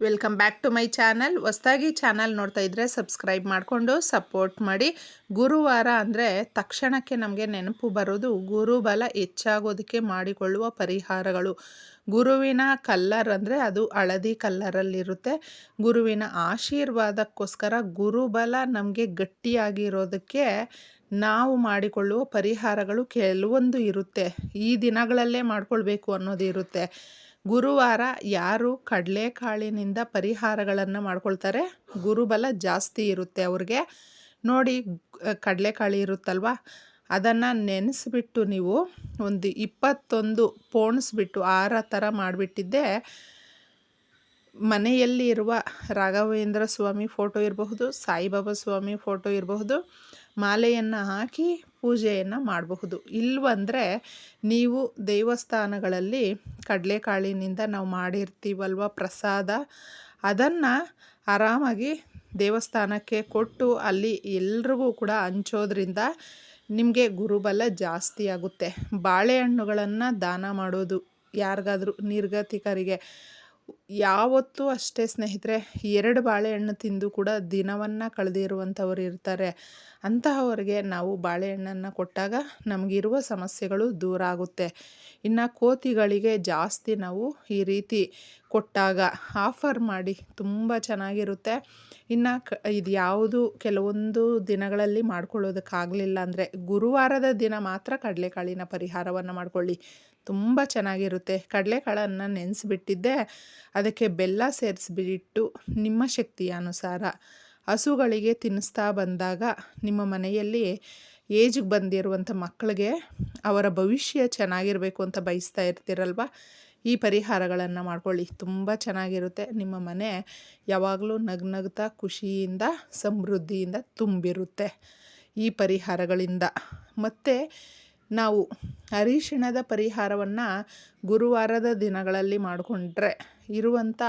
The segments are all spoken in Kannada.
Welcome back to my channel ಹೊಸ್ದಾಗಿ ಚಾನಲ್ ನೋಡ್ತಾ ಇದ್ದರೆ ಸಬ್ಸ್ಕ್ರೈಬ್ ಮಾಡಿಕೊಂಡು ಸಪೋರ್ಟ್ ಮಾಡಿ. ಗುರುವಾರ ಅಂದರೆ ತಕ್ಷಣಕ್ಕೆ ನಮಗೆ ನೆನಪು ಬರೋದು ಗುರುಬಲ ಹೆಚ್ಚಾಗೋದಕ್ಕೆ ಮಾಡಿಕೊಳ್ಳುವ ಪರಿಹಾರಗಳು. ಗುರುವಿನ ಕಲ್ಲರ್ ಅಂದರೆ ಅದು ಹಳದಿ ಕಲ್ಲರಲ್ಲಿರುತ್ತೆ. ಗುರುವಿನ ಆಶೀರ್ವಾದಕ್ಕೋಸ್ಕರ ಗುರುಬಲ ನಮಗೆ ಗಟ್ಟಿಯಾಗಿರೋದಕ್ಕೆ ನಾವು ಮಾಡಿಕೊಳ್ಳುವ ಪರಿಹಾರಗಳು ಕೆಲವೊಂದು ಇರುತ್ತೆ. ಈ ದಿನಗಳಲ್ಲೇ ಮಾಡಿಕೊಳ್ಬೇಕು ಅನ್ನೋದು ಇರುತ್ತೆ. ಗುರುವಾರ ಯಾರು ಕಡಲೆಕಾಳಿನಿಂದ ಪರಿಹಾರಗಳನ್ನು ಮಾಡ್ಕೊಳ್ತಾರೆ? ಗುರುಬಲ ಜಾಸ್ತಿ ಇರುತ್ತೆ ಅವ್ರಿಗೆ. ನೋಡಿ ಕಡಲೆಕಾಳಿ ಇರುತ್ತಲ್ವ? ಅದನ್ನು ನೆನೆಸ್ಬಿಟ್ಟು ನೀವು ಒಂದು ಇಪ್ಪತ್ತೊಂದು ಪೋಣಿಸ್ಬಿಟ್ಟು ಆರ ಥರ ಮಾಡಿಬಿಟ್ಟಿದ್ದೆ ಮನೆಯಲ್ಲಿ ಇರುವ ರಾಘವೇಂದ್ರ ಸ್ವಾಮಿ ಫೋಟೋ ಇರಬಹುದು, ಸಾಯಿಬಾಬಾ ಸ್ವಾಮಿ ಫೋಟೋ ಇರಬಹುದು, ಮಾಲೆಯನ್ನು ಹಾಕಿ ಪೂಜೆಯನ್ನು ಮಾಡಬಹುದು. ಇಲ್ವಂದರೆ ನೀವು ದೇವಸ್ಥಾನಗಳಲ್ಲಿ ಕಡಲೆಕಾಳಿನಿಂದ ನಾವು ಮಾಡಿರ್ತೀವಲ್ವ ಪ್ರಸಾದ? ಅದನ್ನು ಆರಾಮಾಗಿ ದೇವಸ್ಥಾನಕ್ಕೆ ಕೊಟ್ಟು ಅಲ್ಲಿ ಎಲ್ರಿಗೂ ಕೂಡ ಹಂಚೋದ್ರಿಂದ ನಿಮಗೆ ಗುರುಬಲ ಜಾಸ್ತಿ ಆಗುತ್ತೆ. ಬಾಳೆಹಣ್ಣುಗಳನ್ನು ದಾನ ಮಾಡೋದು ಯಾರಿಗಾದ್ರೂ ನಿರ್ಗತಿಕರಿಗೆ. ಯಾವತ್ತೂ ಅಷ್ಟೇ ಸ್ನೇಹಿತರೆ, ಎರಡು ಬಾಳೆಹಣ್ಣು ತಿಂದು ಕೂಡ ದಿನವನ್ನು ಕಳೆದಿರುವಂಥವ್ರು ಇರ್ತಾರೆ. ಅಂತಹವರಿಗೆ ನಾವು ಬಾಳೆಹಣ್ಣನ್ನು ಕೊಟ್ಟಾಗ ನಮಗಿರುವ ಸಮಸ್ಯೆಗಳು ದೂರ ಆಗುತ್ತೆ. ಇನ್ನು ಕೋತಿಗಳಿಗೆ ಜಾಸ್ತಿ ನಾವು ಈ ರೀತಿ ಕೊಟ್ಟಾಗ ಆಫರ್ ಮಾಡಿ ತುಂಬ ಚೆನ್ನಾಗಿರುತ್ತೆ. ಇನ್ನು ಕ, ಇದು ಯಾವುದು ಕೆಲವೊಂದು ದಿನಗಳಲ್ಲಿ ಮಾಡ್ಕೊಳ್ಳೋದಕ್ಕಾಗಲಿಲ್ಲ ಅಂದರೆ ಗುರುವಾರದ ದಿನ ಮಾತ್ರ ಕಡಲೆಕಾಳಿನ ಪರಿಹಾರವನ್ನು ಮಾಡಿಕೊಳ್ಳಿ. ತುಂಬ ಚೆನ್ನಾಗಿರುತ್ತೆ. ಕಡಲೆಕಾಳನ್ನು ನೆನೆಸಿಬಿಟ್ಟಿದ್ದೆ. ಅದಕ್ಕೆ ಬೆಲ್ಲ ಸೇರಿಸ್ಬಿಟ್ಟು ನಿಮ್ಮ ಶಕ್ತಿಯ ಅನುಸಾರ ಹಸುಗಳಿಗೆ ತಿನ್ನಿಸ್ತಾ ಬಂದಾಗ ನಿಮ್ಮ ಮನೆಯಲ್ಲಿ ಏಜಿಗೆ ಬಂದಿರುವಂಥ ಮಕ್ಕಳಿಗೆ ಅವರ ಭವಿಷ್ಯ ಚೆನ್ನಾಗಿರಬೇಕು ಅಂತ ಬಯಸ್ತಾ ಇರ್ತೀರಲ್ವ? ಈ ಪರಿಹಾರಗಳನ್ನು ಮಾಡ್ಕೊಳ್ಳಿ. ತುಂಬ ಚೆನ್ನಾಗಿರುತ್ತೆ. ನಿಮ್ಮ ಮನೆ ಯಾವಾಗಲೂ ನಗ್ನಗ್ತಾ ಖುಷಿಯಿಂದ, ಸಮೃದ್ಧಿಯಿಂದ ತುಂಬಿರುತ್ತೆ ಈ ಪರಿಹಾರಗಳಿಂದ. ಮತ್ತು ನಾವು ಅರಿಶಿಣದ ಪರಿಹಾರವನ್ನು ಗುರುವಾರದ ದಿನಗಳಲ್ಲಿ ಮಾಡಿಕೊಂಡ್ರೆ ಇರುವಂಥ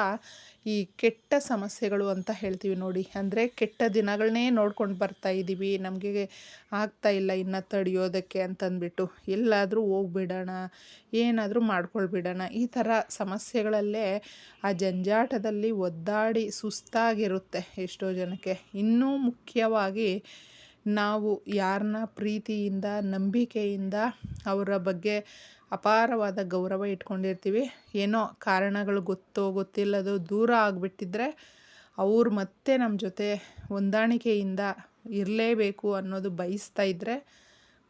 ಈ ಕೆಟ್ಟ ಸಮಸ್ಯೆಗಳು ಅಂತ ಹೇಳ್ತೀವಿ ನೋಡಿ. ಅಂದರೆ ಕೆಟ್ಟ ದಿನಗಳನ್ನೇ ನೋಡ್ಕೊಂಡು ಬರ್ತಾ ಇದ್ದೀವಿ ನಮಗೆ ಆಗ್ತಾ ಇಲ್ಲ ಇನ್ನು ತಡೆಯೋದಕ್ಕೆ ಅಂತಂದ್ಬಿಟ್ಟು. ಎಲ್ಲಾದರೂ ಹೋಗ್ಬಿಡೋಣ, ಏನಾದರೂ ಮಾಡ್ಕೊಳ್ಬಿಡೋಣ. ಈ ಥರ ಸಮಸ್ಯೆಗಳಲ್ಲೇ ಆ ಜಂಜಾಟದಲ್ಲಿ ಒದ್ದಾಡಿ ಸುಸ್ತಾಗಿರುತ್ತೆ ಎಷ್ಟೋ ಜನಕ್ಕೆ. ಇನ್ನೂ ಮುಖ್ಯವಾಗಿ ನಾವು ಯಾರನ್ನ ಪ್ರೀತಿಯಿಂದ, ನಂಬಿಕೆಯಿಂದ ಅವರ ಬಗ್ಗೆ ಅಪಾರವಾದ ಗೌರವ ಇಟ್ಕೊಂಡಿರ್ತೀವಿ. ಏನೋ ಕಾರಣಗಳು ಗೊತ್ತೋ ಗೊತ್ತಿಲ್ಲದೋ ದೂರ ಆಗಿಬಿಟ್ಟಿದ್ರೆ ಅವ್ರು ಮತ್ತೆ ನಮ್ಮ ಜೊತೆ ಹೊಂದಾಣಿಕೆಯಿಂದ ಇರಲೇಬೇಕು ಅನ್ನೋದು ಬಯಸ್ತಾ ಇದ್ದರೆ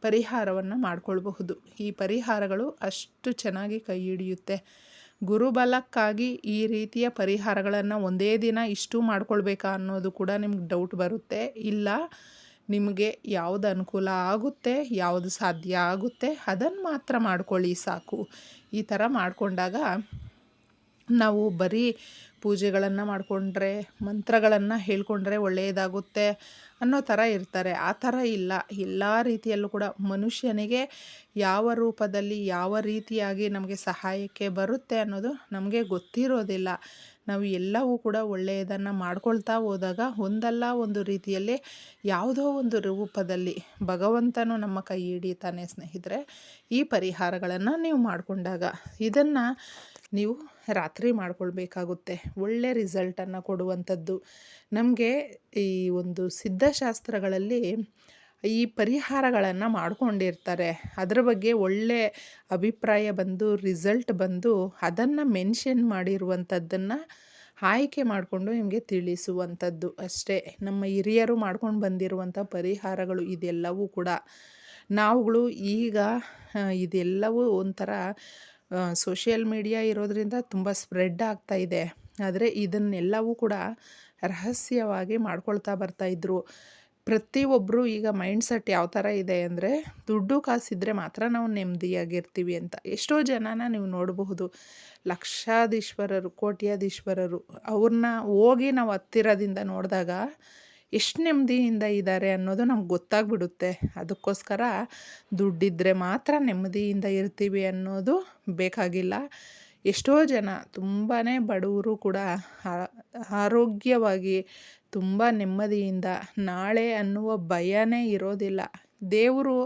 ಪರಿಹಾರವನ್ನು ಮಾಡಿಕೊಳ್ಬಹುದು. ಈ ಪರಿಹಾರಗಳು ಅಷ್ಟು ಚೆನ್ನಾಗಿ ಕೈ ಹಿಡಿಯುತ್ತೆ. ಗುರುಬಲಕ್ಕಾಗಿ ಈ ರೀತಿಯ ಪರಿಹಾರಗಳನ್ನು ಒಂದೇ ದಿನ ಇಷ್ಟು ಮಾಡ್ಕೊಳ್ಬೇಕಾ ಅನ್ನೋದು ಕೂಡ ನಿಮ್ಗೆ ಡೌಟ್ ಬರುತ್ತೆ. ಇಲ್ಲ ನಿಮಗೆ ಯಾವುದು ಅನುಕೂಲ ಆಗುತ್ತೆ, ಯಾವುದು ಸಾಧ್ಯ ಆಗುತ್ತೆ ಅದನ್ನು ಮಾತ್ರ ಮಾಡ್ಕೊಳ್ಳಿ ಸಾಕು. ಈ ಥರ ಮಾಡಿಕೊಂಡಾಗ ನಾವು ಬರೀ ಪೂಜೆಗಳನ್ನು ಮಾಡಿಕೊಂಡ್ರೆ, ಮಂತ್ರಗಳನ್ನು ಹೇಳ್ಕೊಂಡ್ರೆ ಒಳ್ಳೆಯದಾಗುತ್ತೆ ಅನ್ನೋ ಥರ ಇರ್ತಾರೆ. ಆ ಥರ ಇಲ್ಲ. ಎಲ್ಲ ರೀತಿಯಲ್ಲೂ ಕೂಡ ಮನುಷ್ಯನಿಗೆ ಯಾವ ರೂಪದಲ್ಲಿ ಯಾವ ರೀತಿಯಾಗಿ ನಮಗೆ ಸಹಾಯಕ್ಕೆ ಬರುತ್ತೆ ಅನ್ನೋದು ನಮಗೆ ಗೊತ್ತಿರೋದಿಲ್ಲ. ನಾವು ಎಲ್ಲವೂ ಕೂಡ ಒಳ್ಳೆಯದನ್ನು ಮಾಡ್ಕೊಳ್ತಾ ಹೋದಾಗ ಒಂದಲ್ಲ ಒಂದು ರೀತಿಯಲ್ಲಿ ಯಾವುದೋ ಒಂದು ರೂಪದಲ್ಲಿ ಭಗವಂತನು ನಮ್ಮ ಕೈ ಹಿಡಿತಾನೆ ಸ್ನೇಹಿತರೆ, ಈ ಪರಿಹಾರಗಳನ್ನು ನೀವು ಮಾಡಿಕೊಂಡಾಗ ಇದನ್ನು ನೀವು ರಾತ್ರಿ ಮಾಡಿಕೊಳ್ಬೇಕಾಗುತ್ತೆ. ಒಳ್ಳೆ ರಿಸಲ್ಟನ್ನು ಕೊಡುವಂಥದ್ದು. ನಮಗೆ ಈ ಒಂದು ಸಿದ್ಧಶಾಸ್ತ್ರಗಳಲ್ಲಿ ಈ ಪರಿಹಾರಗಳನ್ನು ಮಾಡಿಕೊಂಡಿರ್ತಾರೆ. ಅದರ ಬಗ್ಗೆ ಒಳ್ಳೆ ಅಭಿಪ್ರಾಯ ಬಂದು ರಿಸಲ್ಟ್ ಬಂದು ಅದನ್ನು ಮೆನ್ಷನ್ ಮಾಡಿರುವಂಥದ್ದನ್ನು ಆಯ್ಕೆ ಮಾಡಿಕೊಂಡು ನಿಮಗೆ ತಿಳಿಸುವಂಥದ್ದು ಅಷ್ಟೇ. ನಮ್ಮ ಹಿರಿಯರು ಮಾಡ್ಕೊಂಡು ಬಂದಿರುವಂಥ ಪರಿಹಾರಗಳು ಇದೆಲ್ಲವೂ ಕೂಡ. ನಾವುಗಳು ಈಗ ಇದೆಲ್ಲವೂ ಒಂಥರ ಸೋಷಿಯಲ್ ಮೀಡಿಯಾ ಇರೋದರಿಂದ ತುಂಬ ಸ್ಪ್ರೆಡ್ ಆಗ್ತಾ ಇದೆ. ಆದರೆ ಇದನ್ನೆಲ್ಲವೂ ಕೂಡ ರಹಸ್ಯವಾಗಿ ಮಾಡ್ಕೊಳ್ತಾ ಬರ್ತಾಯಿದ್ರು ಪ್ರತಿಯೊಬ್ಬರು ಈಗ ಮೈಂಡ್ ಸೆಟ್ ಯಾವ ಥರ ಇದೆ ಅಂದರೆ ದುಡ್ಡು ಕಾಸಿದ್ರೆ ಮಾತ್ರ ನಾವು ನೆಮ್ಮದಿಯಾಗಿರ್ತೀವಿ ಅಂತ. ಎಷ್ಟೋ ಜನನ ನೀವು ನೋಡಬಹುದು. ಲಕ್ಷಾಧೀಶ್ವರರು, ಕೋಟ್ಯಾಧೀಶ್ವರರು ಅವ್ರನ್ನ ಹೋಗಿ ನಾವು ಹತ್ತಿರದಿಂದ ನೋಡಿದಾಗ ಎಷ್ಟು ನೆಮ್ಮದಿಯಿಂದ ಇದ್ದಾರೆ ಅನ್ನೋದು ನಮ್ಗೆ ಗೊತ್ತಾಗ್ಬಿಡುತ್ತೆ. ಅದಕ್ಕೋಸ್ಕರ ದುಡ್ಡಿದ್ದರೆ ಮಾತ್ರ ನೆಮ್ಮದಿಯಿಂದ ಇರ್ತೀವಿ ಅನ್ನೋದು ಬೇಕಾಗಿಲ್ಲ. ಎಷ್ಟೋ ಜನ ತುಂಬಾ ಬಡವರು ಕೂಡ ಆರೋಗ್ಯವಾಗಿ ತುಂಬ ನೆಮ್ಮದಿಯಿಂದ ನಾಳೆ ಅನ್ನುವ ಭಯನೇ ಇರೋದಿಲ್ಲ. ದೇವರು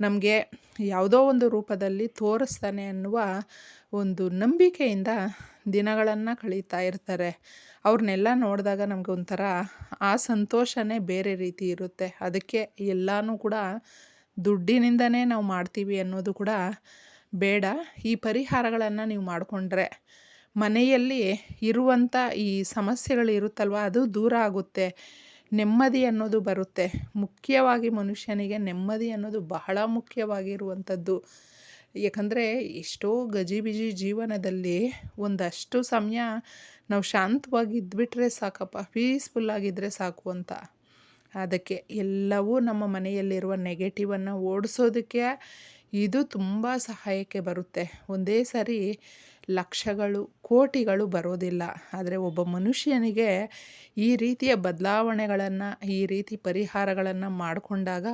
ನಮಗೆ ಯಾವುದೋ ಒಂದು ರೂಪದಲ್ಲಿ ತೋರಿಸ್ತಾನೆ ಅನ್ನುವ ಒಂದು ನಂಬಿಕೆಯಿಂದ ದಿನಗಳನ್ನು ಕಳೀತಾ ಇರ್ತಾರೆ. ಅವ್ರನ್ನೆಲ್ಲ ನೋಡಿದಾಗ ನಮಗೆ ಒಂಥರ ಆ ಸಂತೋಷನೇ ಬೇರೆ ರೀತಿ ಇರುತ್ತೆ. ಅದಕ್ಕೆ ಎಲ್ಲನೂ ಕೂಡ ದುಡ್ಡಿನಿಂದನೇ ನಾವು ಮಾಡ್ತೀವಿ ಅನ್ನೋದು ಕೂಡ ಬೇಡ. ಈ ಪರಿಹಾರಗಳನ್ನು ನೀವು ಮಾಡಿಕೊಂಡ್ರೆ ಮನೆಯಲ್ಲಿ ಇರುವಂಥ ಈ ಸಮಸ್ಯೆಗಳು ಇರುತ್ತಲ್ವ, ಅದು ದೂರ ಆಗುತ್ತೆ. ನೆಮ್ಮದಿ ಅನ್ನೋದು ಬರುತ್ತೆ. ಮುಖ್ಯವಾಗಿ ಮನುಷ್ಯನಿಗೆ ನೆಮ್ಮದಿ ಅನ್ನೋದು ಬಹಳ ಮುಖ್ಯವಾಗಿರುವಂಥದ್ದು. ಯಾಕಂದರೆ ಎಷ್ಟೋ ಗಜಿಬಿಜಿ ಜೀವನದಲ್ಲಿ ಒಂದಷ್ಟು ಸಮಯ ನಾವು ಶಾಂತವಾಗಿ ಇದ್ಬಿಟ್ರೆ ಸಾಕಪ್ಪ ಪೀಸ್ಫುಲ್ಲಾಗಿದ್ದರೆ ಸಾಕು ಅಂತ. ಅದಕ್ಕೆ ಎಲ್ಲವೂ ನಮ್ಮ ಮನೆಯಲ್ಲಿರುವ ನೆಗೆಟಿವನ್ನು ಓಡಿಸೋದಕ್ಕೆ ಇದು ತುಂಬ ಸಹಾಯಕ್ಕೆ ಬರುತ್ತೆ. ಒಂದೇ ಸರಿ ಲಕ್ಷಗಳು, ಕೋಟಿಗಳು ಬರೋದಿಲ್ಲ. ಆದರೆ ಒಬ್ಬ ಮನುಷ್ಯನಿಗೆ ಈ ರೀತಿಯ ಬದಲಾವಣೆಗಳನ್ನು, ಈ ರೀತಿ ಪರಿಹಾರಗಳನ್ನು ಮಾಡಿಕೊಂಡಾಗ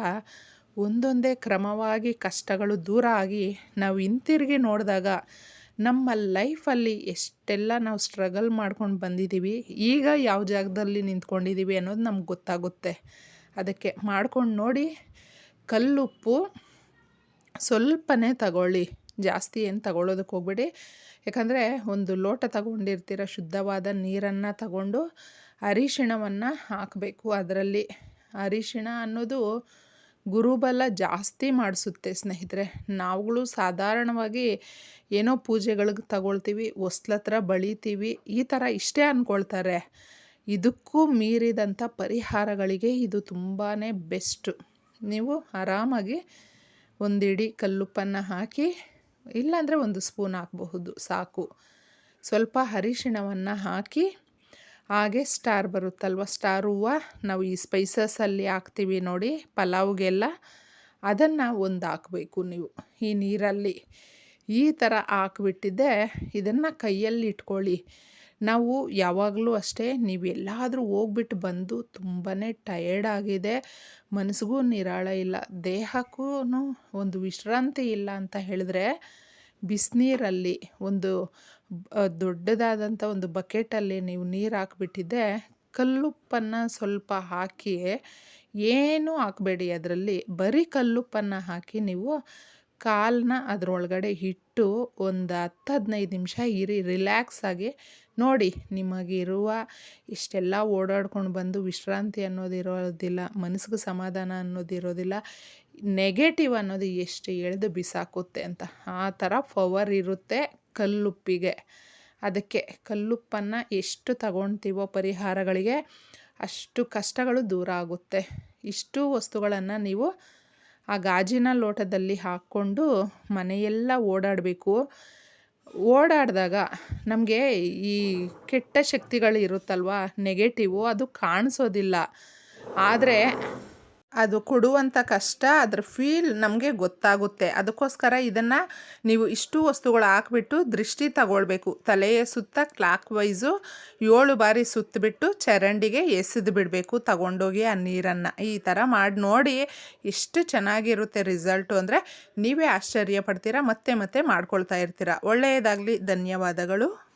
ಒಂದೊಂದೇ ಕ್ರಮವಾಗಿ ಕಷ್ಟಗಳು ದೂರ ಆಗಿ ನಾವು ಹಿಂತಿರುಗಿ ನೋಡಿದಾಗ ನಮ್ಮ ಲೈಫಲ್ಲಿ ಎಷ್ಟೆಲ್ಲ ನಾವು ಸ್ಟ್ರಗಲ್ ಮಾಡ್ಕೊಂಡು ಬಂದಿದ್ದೀವಿ ಈಗ ಯಾವ ಜಾಗದಲ್ಲಿ ನಿಂತ್ಕೊಂಡಿದ್ದೀವಿ ಅನ್ನೋದು ನಮ್ಗೆ ಗೊತ್ತಾಗುತ್ತೆ. ಅದಕ್ಕೆ ಮಾಡ್ಕೊಂಡು ನೋಡಿ, ಕಲ್ಲುಪ್ಪು ಸ್ವಲ್ಪನೇ ತಗೊಳ್ಳಿ. ಜಾಸ್ತಿ ಏನು ತಗೊಳ್ಳೋದಕ್ಕೆ ಹೋಗ್ಬೇಡಿ. ಯಾಕಂದರೆ ಒಂದು ಲೋಟ ತಗೊಂಡಿರ್ತೀರ ಶುದ್ಧವಾದ ನೀರನ್ನು ತಗೊಂಡು ಅರಿಶಿಣವನ್ನು ಹಾಕಬೇಕು. ಅದರಲ್ಲಿ ಅರಿಶಿಣ ಅನ್ನೋದು ಗುರುಬಲ ಜಾಸ್ತಿ ಮಾಡಿಸುತ್ತೆ ಸ್ನೇಹಿತರೆ. ನಾವುಗಳು ಸಾಧಾರಣವಾಗಿ ಏನೋ ಪೂಜೆಗಳಿಗೆ ತಗೊಳ್ತೀವಿ, ಹೊಸ್ಲತ್ರ ಬಳಿತೀವಿ, ಈ ಥರ ಇಷ್ಟೇ ಅಂದ್ಕೊಳ್ತಾರೆ ಇದಕ್ಕೂ ಮೀರಿದಂಥ ಪರಿಹಾರಗಳಿಗೆ ಇದು ತುಂಬಾ ಬೆಸ್ಟು. ನೀವು ಆರಾಮಾಗಿ ಒಂದಿಡಿ ಕಲ್ಲುಪ್ಪನ್ನು ಹಾಕಿ ಇಲ್ಲಾಂದರೆ ಒಂದು ಸ್ಪೂನ್ ಹಾಕಬಹುದು, ಸಾಕು. ಸ್ವಲ್ಪ ಅರಿಶಿಣವನ್ನು ಹಾಕಿ ಹಾಗೆ ಸ್ಟಾರ್ ಬರುತ್ತಲ್ವ ಸ್ಟಾರ್ ಹೂವು? ನಾವು ಈ ಸ್ಪೈಸಸಲ್ಲಿ ಹಾಕ್ತೀವಿ ನೋಡಿ, ಪಲಾವ್ಗೆಲ್ಲ. ಅದನ್ನು ಒಂದು ಹಾಕಬೇಕು ನೀವು. ಈ ನೀರಲ್ಲಿ ಈ ಥರ ಹಾಕ್ಬಿಟ್ಟಿದ್ದೆ, ಇದನ್ನು ಕೈಯಲ್ಲಿ ಇಟ್ಕೊಳ್ಳಿ. ನಾವು ಯಾವಾಗಲೂ ಅಷ್ಟೇ, ನೀವು ಎಲ್ಲಾದರೂ ಹೋಗ್ಬಿಟ್ಟು ಬಂದು ತುಂಬಾ ಟಯರ್ಡ್ ಆಗಿದೆ, ಮನಸ್ಸಿಗೂ ನಿರಾಳ ಇಲ್ಲ, ದೇಹಕ್ಕೂ ಒಂದು ವಿಶ್ರಾಂತಿ ಇಲ್ಲ ಅಂತ ಹೇಳಿದ್ರೆ ಬಿಸಿನೀರಲ್ಲಿ ಒಂದು ದೊಡ್ಡದಾದಂಥ ಒಂದು ಬಕೆಟಲ್ಲಿ ನೀವು ನೀರು ಹಾಕ್ಬಿಟ್ಟಿದ್ದೆ ಕಲ್ಲುಪ್ಪನ್ನು ಸ್ವಲ್ಪ ಹಾಕಿ ಏನೂ ಹಾಕಬೇಡಿ ಅದರಲ್ಲಿ, ಬರೀ ಕಲ್ಲುಪ್ಪನ್ನು ಹಾಕಿ ನೀವು ಕಾಲನ್ನ ಅದರೊಳಗಡೆ ಇಟ್ಟು ಒಂದು ಹತ್ತು ಹದಿನೈದು ನಿಮಿಷ ಇರಿ, ರಿಲ್ಯಾಕ್ಸ್ ಆಗಿ. ನೋಡಿ, ನಿಮಗಿರುವ ಇಷ್ಟೆಲ್ಲ ಓಡಾಡ್ಕೊಂಡು ಬಂದು ವಿಶ್ರಾಂತಿ ಅನ್ನೋದಿರೋದಿಲ್ಲ, ಮನಸ್ಸಿಗೆ ಸಮಾಧಾನ ಅನ್ನೋದಿರೋದಿಲ್ಲ, ನೆಗೆಟಿವ್ ಅನ್ನೋದು ಎಷ್ಟು ಎಳೆದು ಬಿಸಾಕುತ್ತೆ ಅಂತ. ಆ ಥರ ಪವರ್ ಇರುತ್ತೆ ಕಲ್ಲುಪ್ಪಿಗೆ. ಅದಕ್ಕೆ ಕಲ್ಲುಪ್ಪನ್ನು ಎಷ್ಟು ತಗೊಳ್ತೀವೋ ಪರಿಹಾರಗಳಿಗೆ ಅಷ್ಟು ಕಷ್ಟಗಳು ದೂರ ಆಗುತ್ತೆ. ಇಷ್ಟು ವಸ್ತುಗಳನ್ನು ನೀವು ಆ ಗಾಜಿನ ಲೋಟದಲ್ಲಿ ಹಾಕ್ಕೊಂಡು ಮನೆಯೆಲ್ಲ ಓಡಾಡಬೇಕು. ಓಡಾಡಿದಾಗ ನಮಗೆ ಈ ಕೆಟ್ಟ ಶಕ್ತಿಗಳು ಇರುತ್ತಲ್ವ? ನೆಗೆಟಿವು ಅದು ಕಾಣಿಸೋದಿಲ್ಲ. ಆದರೆ ಅದು ಕೊಡುವಂಥ ಕಷ್ಟ, ಅದ್ರ ಫೀಲ್ ನಮಗೆ ಗೊತ್ತಾಗುತ್ತೆ. ಅದಕ್ಕೋಸ್ಕರ ಇದನ್ನು ನೀವು ಇಷ್ಟು ವಸ್ತುಗಳು ಹಾಕ್ಬಿಟ್ಟು ದೃಷ್ಟಿ ತಗೊಳ್ಬೇಕು. ತಲೆಯ ಸುತ್ತ ಕ್ಲಾಕ್ ವೈಸು ಏಳು ಬಾರಿ ಸುತ್ತಬಿಟ್ಟು ಚರಂಡಿಗೆ ಎಸೆದು ಬಿಡಬೇಕು, ತಗೊಂಡೋಗಿ ಆ ನೀರನ್ನು. ಈ ಥರ ಮಾಡಿ ನೋಡಿ ಎಷ್ಟು ಚೆನ್ನಾಗಿರುತ್ತೆ ರಿಸಲ್ಟು ಅಂದರೆ ನೀವೇ ಆಶ್ಚರ್ಯ ಪಡ್ತೀರಾ, ಮತ್ತೆ ಮತ್ತೆ ಮಾಡ್ಕೊಳ್ತಾ ಇರ್ತೀರಾ. ಒಳ್ಳೆಯದಾಗಲಿ, ಧನ್ಯವಾದಗಳು.